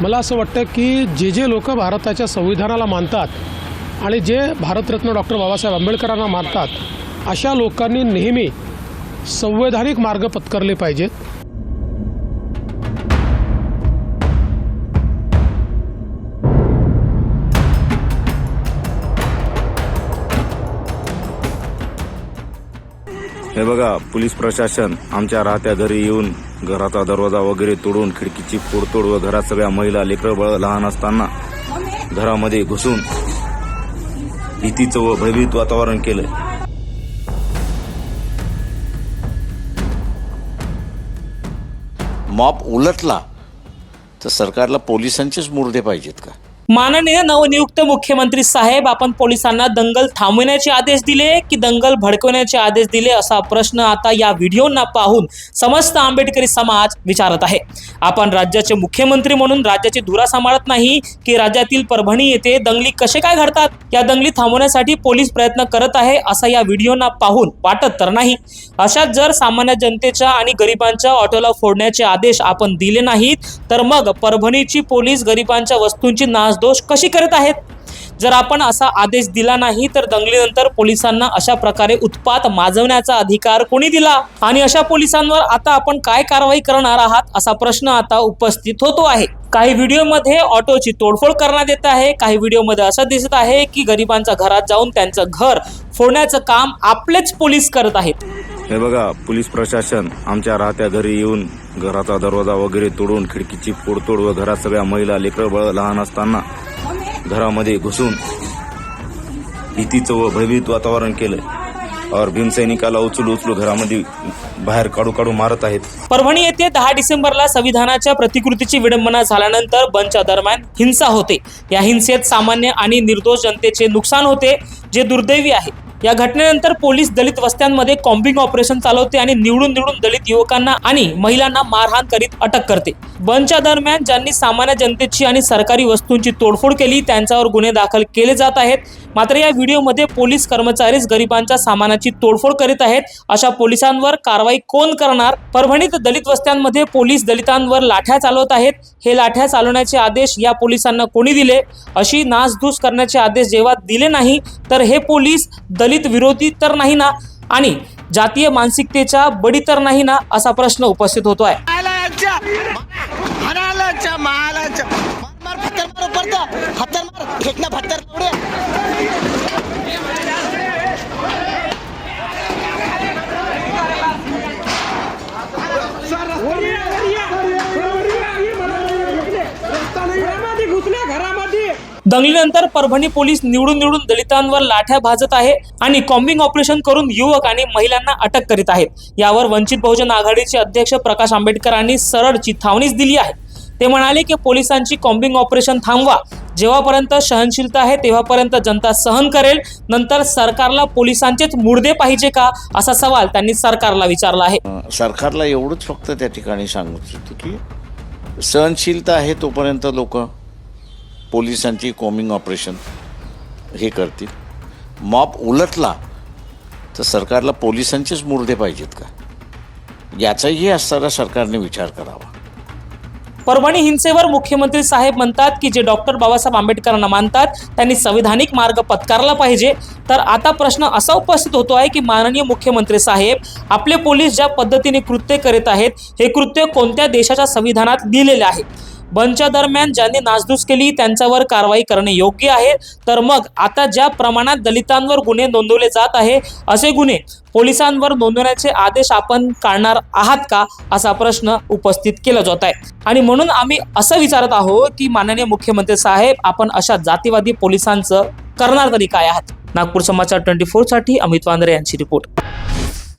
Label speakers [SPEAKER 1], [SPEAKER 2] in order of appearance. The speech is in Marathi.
[SPEAKER 1] मला असं वाटतं की जे जे लोक भारताच्या संविधानाला मानतात आणि जे भारतरत्न डॉक्टर बाबासाहेब आंबेडकरांना मानतात अशा लोकांनी नेहमी संवैधानिक मार्ग पत्करले पाहिजेत.
[SPEAKER 2] हे बघा पोलीस प्रशासन आमच्या राहत्या घरी येऊन घराचा दरवाजा वगैरे तोडून खिडकीची फोडतोड व घरात सगळ्या महिला लेकरं बळ लहान असताना घरामध्ये घुसून भीतीचं व भयभीत वातावरण केलंय.
[SPEAKER 3] मॉप उलटला तर सरकारला पोलिसांचेच मुर्दे पाहिजेत का?
[SPEAKER 4] माननीय नवनियुक्त मुख्यमंत्री साहेब आपण पोलिसांना दंगल थांबवण्याचे आदेश दिले की दंगल भडकवण्याचे आदेश दिले असा प्रश्न आता या व्हिडिओना पाहून समस्त आंबेडकरी समाज विचारत आहे. आपण राज्याचे मुख्यमंत्री म्हणून राज्याची धुरा सांभाळत नाही की राज्यातील परभणी येथे दंगली कसे काय घडतात? या दंगली थांबवण्यासाठी पोलीस प्रयत्न करत आहे असा या व्हिडिओना पाहून वाटत तर नाही. अशात जर सामान्य जनतेच्या आणि गरिबांच्या ऑटोला फोडण्याचे आदेश आपण दिले नाहीत तर मग परभणीची पोलीस गरिबांच्या वस्तूंची दोष कशी करत आहेत? जर आपण असा आदेश दिला नाही तर दंगलीनंतर पोलिसांना अशा प्रकारे उत्पात माजवण्याचा अधिकार कोणी दिला? आणि अशा पोलिसांवर आता आपण काय कारवाई करणार आहात असा प्रश्न आता उपस्थित होतो आहे. काही व्हिडिओमध्ये ऑटोची तोडफोड करण्यात येत आहे. काही व्हिडिओमध्ये असं दिसत आहे की गरिबांच्या घरात जाऊन त्यांचं घर फोडण्याचं काम आपलेच पोलीस करत आहेत.
[SPEAKER 2] हे बघा पोलीस प्रशासन आमच्या राहत्या घरी येऊन घराचा दरवाजा वगैरे तोडून खिडकीची फोडतोड व घरात सगळ्या महिला लेकरं बळ लहान असताना घरामध्ये घुसून भीतीचं व भयभीत वातावरण केलं और भीमसैनिकाला उचलू उचलू घरामध्ये बाहेर काढू काढू मारत आहेत.
[SPEAKER 4] परभणी येथे दहा डिसेंबरला संविधानाच्या प्रतिकृतीची विडंबना झाल्यानंतर बंदच्या दरम्यान हिंसा होते. या हिंसेत सामान्य आणि निर्दोष जनतेचे नुकसान होते जे दुर्दैवी आहे. या घटनेनंतर पोलीस दलित वस्त्यांमध्ये कॉम्बिंग ऑपरेशन चालवते आणि निवडून निवडून दलित युवकांना आणि महिलांना मारहाण करीत अटक करते. बंदच्या दरम्यान ज्यांनी सामान्य जनतेची आणि सरकारी वस्तूंची तोडफोड केली त्यांच्यावर गुन्हे दाखल केले जात आहेत. मात्र या व्हिडिओमध्ये पोलीस कर्मचारीच गरिबांच्या सामानाची तोडफोड करीत आहेत. अशा पोलिसांवर कारवाई कोण करणार? परभणीत दलित वस्त्यांमध्ये पोलीस दलितांवर लाठ्या चालवत आहेत. हे लाठ्या चालवण्याचे आदेश या पोलिसांना कोणी दिले? अशी नासधूस करण्याचे आदेश जेव्हा दिले नाही तर हे पोलीस दलित विरोधी तर नाही ना? आणि जातीय मानसिकतेच्या बडी तर नाही ना? असा प्रश्न उपस्थित होतो आहे. दंगलीनंतर परभणी पोलीस निवडून निवडून दलितांवर लाठ्या भाजत आहे आणि कॉम्बिंग ऑपरेशन करून युवक आणि महिलांना अटक करीत आहेत. यावर वंचित बहुजन आघाडीचे अध्यक्ष प्रकाश आंबेडकरांनी सरळ चिथावणीच दिली आहे. ते म्हणाले की पोलिसांची कॉम्बिंग ऑपरेशन थांबवा. जेव्हापर्यंत सहनशीलता आहे तेव्हापर्यंत जनता सहन करेल. नंतर सरकारला पोलिसांचेच मुर्दे पाहिजे का असा सवाल त्यांनी सरकारला विचारला आहे.
[SPEAKER 3] सरकारला एवढंच फक्त त्या ठिकाणी सांगू इच्छितो की सहनशीलता आहे तोपर्यंत लोक पोलिसांची कॉमिंग ऑपरेशन हे करतील. मॉब उलटला तर सरकारला पोलिसांचेच मुर्दे पाहिजेत का? याचाही असताना सरकारने विचार करावा.
[SPEAKER 4] परभणी हिंसेवर मुख्यमंत्री साहेब म्हणतात की जे डॉक्टर बाबासाहेब आंबेडकरांना मानतात त्यांनी संविधानिक मार्ग पत्कारला पाहिजे. तर आता प्रश्न असा उपस्थित होतो आहे की माननीय मुख्यमंत्री साहेब आपले पोलीस ज्या पद्धतीने कृत्य करीत आहेत हे कृत्य कोणत्या देशाच्या संविधानात लिहिलेले आहे? बंदच्या दरम्यान ज्यांनी नासधूस केली त्यांच्यावर कारवाई करणे योग्य आहे. तर मग आता ज्या प्रमाणात दलितांवर गुन्हे नोंदवले जात आहे असे गुन्हे पोलिसांवर नोंदवण्याचे आदेश आपण काढणार आहात का असा प्रश्न उपस्थित केला जात आहे. आणि म्हणून आम्ही असं विचारत आहोत की माननीय मुख्यमंत्री साहेब आपण अशा जातीवादी पोलिसांचं करणार तरी काय आहात? नागपूर समाचार ट्वेंटी फोरसाठी अमित वांद्रे यांची रिपोर्ट.